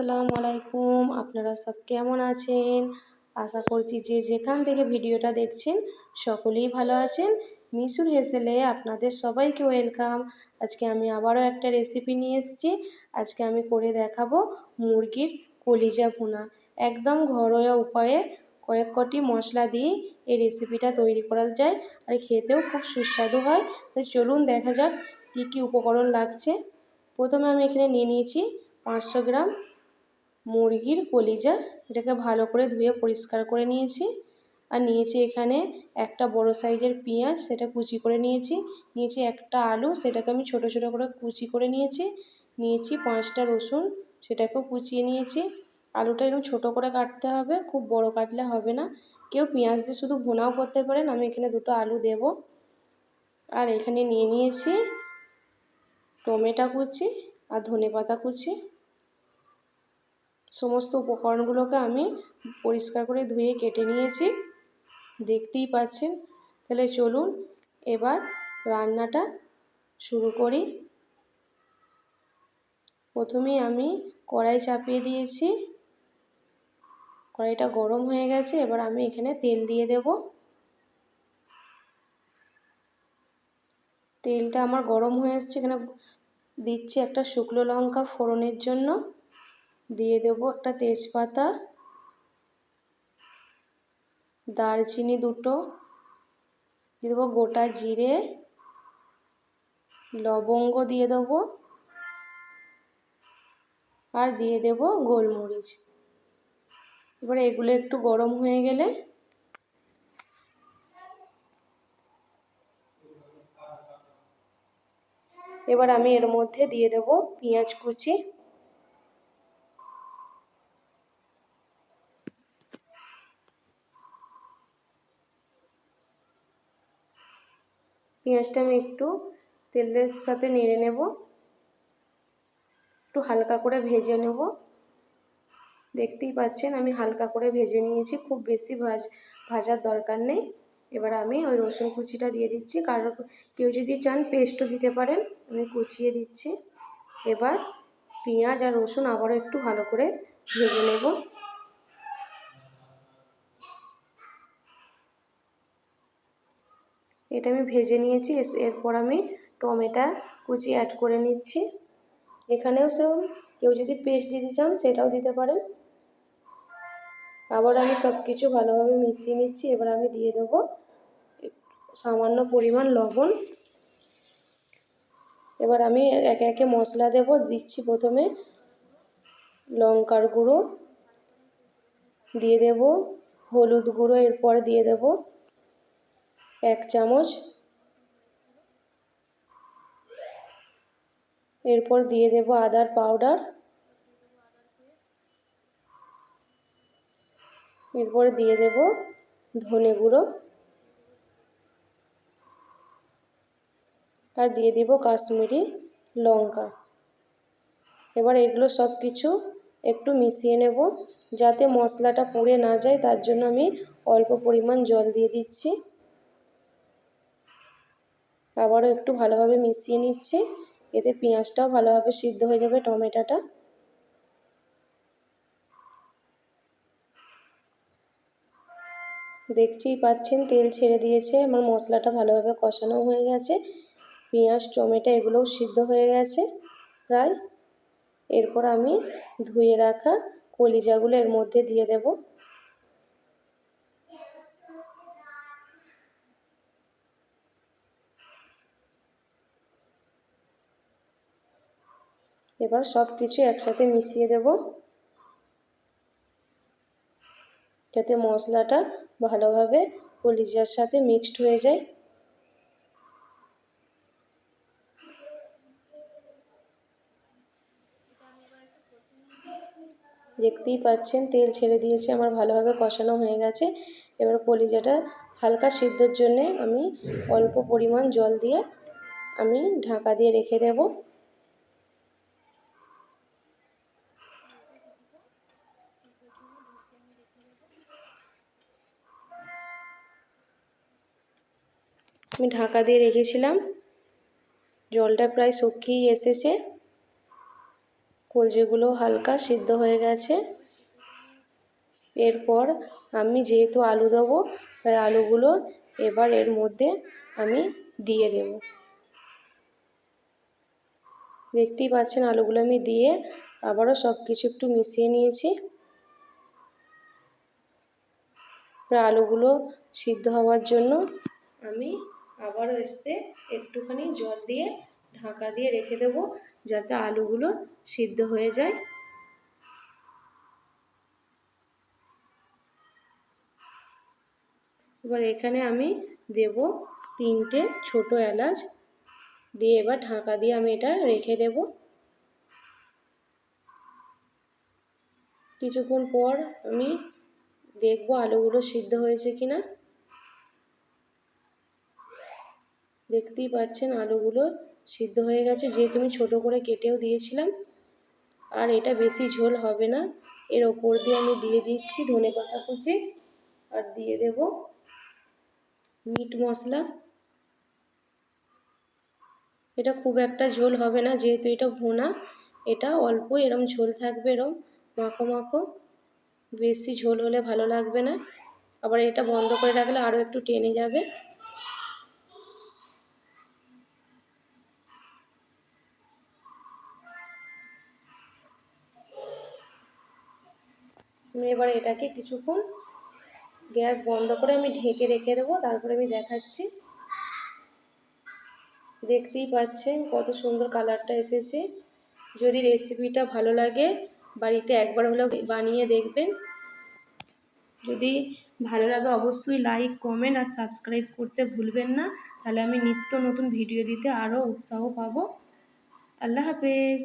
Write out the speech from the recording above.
আসসালামু আলাইকুম। আপনারা সব কেমন আছেন? আশা করছি যে যেখান থেকে ভিডিওটা দেখছেন, সকলেই ভালো আছেন। মিশুর হেসেলে আপনাদের সবাইকে ওয়েলকাম। আজকে আমি আবারও একটা রেসিপি নিয়ে এসেছি। আজকে আমি করে দেখাবো মুরগির কলিজা ভুনা। একদম ঘরোয়া উপায়ে কয়েক কটি মশলা দিয়ে এই রেসিপিটা তৈরি করা যায় আর খেতেও খুব সুস্বাদু হয়। তো চলুন দেখা যাক কী কী উপকরণ লাগছে। প্রথমে আমি এখানে নিয়ে নিয়েছি পাঁচশো গ্রাম মুরগির কলিজা এটাকে ভালো করে ধুয়ে পরিষ্কার করে নিয়েছি। আর নিয়েছি এখানে একটা বড় সাইজের পেঁয়াজ, সেটা কুচি করে নিয়েছি। নিয়েছি একটা আলু, সেটাকে আমি ছোট ছোট করে কুচি করে নিয়েছি। নিয়েছি পাঁচটা রসুন, সেটাকেও কুচিয়ে নিয়েছি। আলুটা এরকম ছোটো করে কাটতে হবে, খুব বড় কাটলে হবে না। কেউ পেঁয়াজ দিয়ে শুধু ভুনাও করতে পারেন, আমি এখানে দুটো আলু দেব। আর এখানে নিয়ে নিয়েছি টমেটো কুচি আর ধনে পাতা কুচি। সমস্ত উপকরণগুলোকে আমি পরিষ্কার করে ধুয়ে কেটে নিয়েছি। দেখতেই পাচ্ছেন? তাহলে চলুন এবার রান্নাটা শুরু করি। প্রথমেই আমি কড়াই চাপিয়ে দিয়েছি। কড়াইটা গরম হয়ে গেছে, এবার আমি এখানে তেল দিয়ে দেব। তেলটা আমার গরম হয়ে আসছে এখানে দিচ্ছি একটা শুকনো লঙ্কা ফোড়নের জন্য। দিয়ে দেবো একটা তেজপাতা, দারচিনি দুটো, দিয়ে দেবো গোটা জিরে, লবঙ্গ দিয়ে দেবো, আর দিয়ে দেবো গোলমরিচ। এবারে এগুলো একটু গরম হয়ে গেলে এবার আমি এর মধ্যে দিয়ে দেবো পেঁয়াজ কুচি। পেঁয়াজটা আমি একটু তেলের সাথে নেড়ে নেব। একটু হালকা করে ভেজে নেব। দেখতেই পাচ্ছেন আমি হালকা করে ভেজে নিয়েছি, খুব বেশি ভাজ, ভাজার দরকার নেই। এবার আমি ওই রসুন কুচিটা দিয়ে দিচ্ছি। কারও কেউ যদি চান পেস্টও দিতে পারেন, আমি কুচিয়ে দিচ্ছি। এবার পেঁয়াজ আর রসুন আবারও একটু ভালো করে ভেজে নেব। এটা আমি ভেজে নিয়েছি এরপর আমি টমেটো কুচি অ্যাড করে নিচ্ছি। এখানেও সেও কেউ যদি পেস্ট দিতে চান সেটাও দিতে পারেন। আবার আমি সব কিছু ভালোভাবে মিশিয়ে নিচ্ছি, এবার আমি দিয়ে দেবো সামান্য পরিমাণ লবণ। এবার আমি একে একে মশলা দেব, দিচ্ছি প্রথমে লঙ্কার গুঁড়ো, দিয়ে দেব হলুদ গুঁড়ো, এরপর দিয়ে দেব এক চামচ। এরপর দিয়ে দেব আদার পাউডার। এরপর দিয়ে দেব ধনে গুঁড়ো। আর দিয়ে দিব কাশ্মীরি লঙ্কা। এবার এগুলো সব কিছু একটু মিশিয়ে নেব, যাতে মশলাটা পুড়ে না যায়, তার জন্য আমি অল্প পরিমাণ জল দিয়ে দিচ্ছি। আবারও একটু ভালোভাবে মিশিয়ে নিচ্ছি। এতে পেঁয়াজটাও ভালোভাবে সিদ্ধ হয়ে যাবে টমেটোটা। দেখতেই পাচ্ছেন, তেল ছেড়ে দিয়েছে। আমার মশলাটা ভালোভাবে কষানো হয়ে গেছে। পেঁয়াজ, টমেটো এগুলোও সিদ্ধ হয়ে গেছে প্রায়। এরপর আমি ধুয়ে রাখা কলিজাগুলো এর মধ্যে দিয়ে দেব। এবার সব কিছু একসাথে মিশিয়ে দেব। যাতে মশলাটা ভালোভাবে কলিজার সাথে মিক্সড হয়ে যায়। দেখতেই পাচ্ছেন, তেল ছেড়ে দিয়েছে, আমার ভালোভাবে কষানো হয়ে গেছে। এবার কলিজাটা হালকা সিদ্ধর জন্যে আমি অল্প পরিমাণ জল দিয়ে আমি ঢাকা দিয়ে রেখে দেব। আমি ঢাকা দিয়ে রেখেছিলাম। জলটা প্রায় শুকিয়ে এসেছে। কলজেগুলো হালকা সিদ্ধ হয়ে গেছে। এরপর আমি যেহেতু আলু দেবো, তাই আলুগুলো এবার এর মধ্যে আমি দিয়ে দেব। দেখতেই পাচ্ছেন আলুগুলো আমি দিয়ে আবারও সব কিছু একটু মিশিয়ে নিয়েছি। আলুগুলো সিদ্ধ হওয়ার জন্য আমি আবারও এসতে একটুখানি জল দিয়ে ঢাকা দিয়ে রেখে দেব যাতে আলুগুলো সিদ্ধ হয়ে যায়। এবার এখানে আমি দেব তিনটে ছোট এলাচ। দিয়ে এবার ঢাকা দিয়ে আমি এটা রেখে দেব। কিছুক্ষণ পর আমি দেখব আলুগুলো সিদ্ধ হয়েছে কিনা। দেখতেই পাচ্ছেন আলুগুলো সিদ্ধ হয়ে গেছে। যেহেতু আমি ছোটো করে কেটেও দিয়েছিলাম, আর এটা বেশি ঝোল হবে না। এর ওপর দিয়ে আমি দিয়ে দিচ্ছি ধনে পাতা কুচি, আর দিয়ে দেব মিট মশলা। এটা খুব একটা ঝোল হবে না, যেহেতু এটা ভোনা, এটা অল্প, এরম ঝোল থাকবে, এরম মাখো মাখো। বেশি ঝোল হলে ভালো লাগবে না। আবার এটা বন্ধ করে রাখলে আরও একটু টেনে যাবে। আমি এবার এটাকে কিছুক্ষণ গ্যাস বন্ধ করে আমি ঢেকে রেখে দেবো, তারপরে আমি দেখাচ্ছি। দেখতেই পাচ্ছেন কত সুন্দর কালারটা এসেছে। যদি রেসিপিটা ভালো লাগে, বাড়িতে একবার হলেও বানিয়ে দেখবেন। যদি ভালো লাগে অবশ্যই লাইক, কমেন্ট আর সাবস্ক্রাইব করতে ভুলবেন না। তাহলে আমি নিত্য নতুন ভিডিও দিতে আরও উৎসাহ পাবো। আল্লাহ হাফেজ।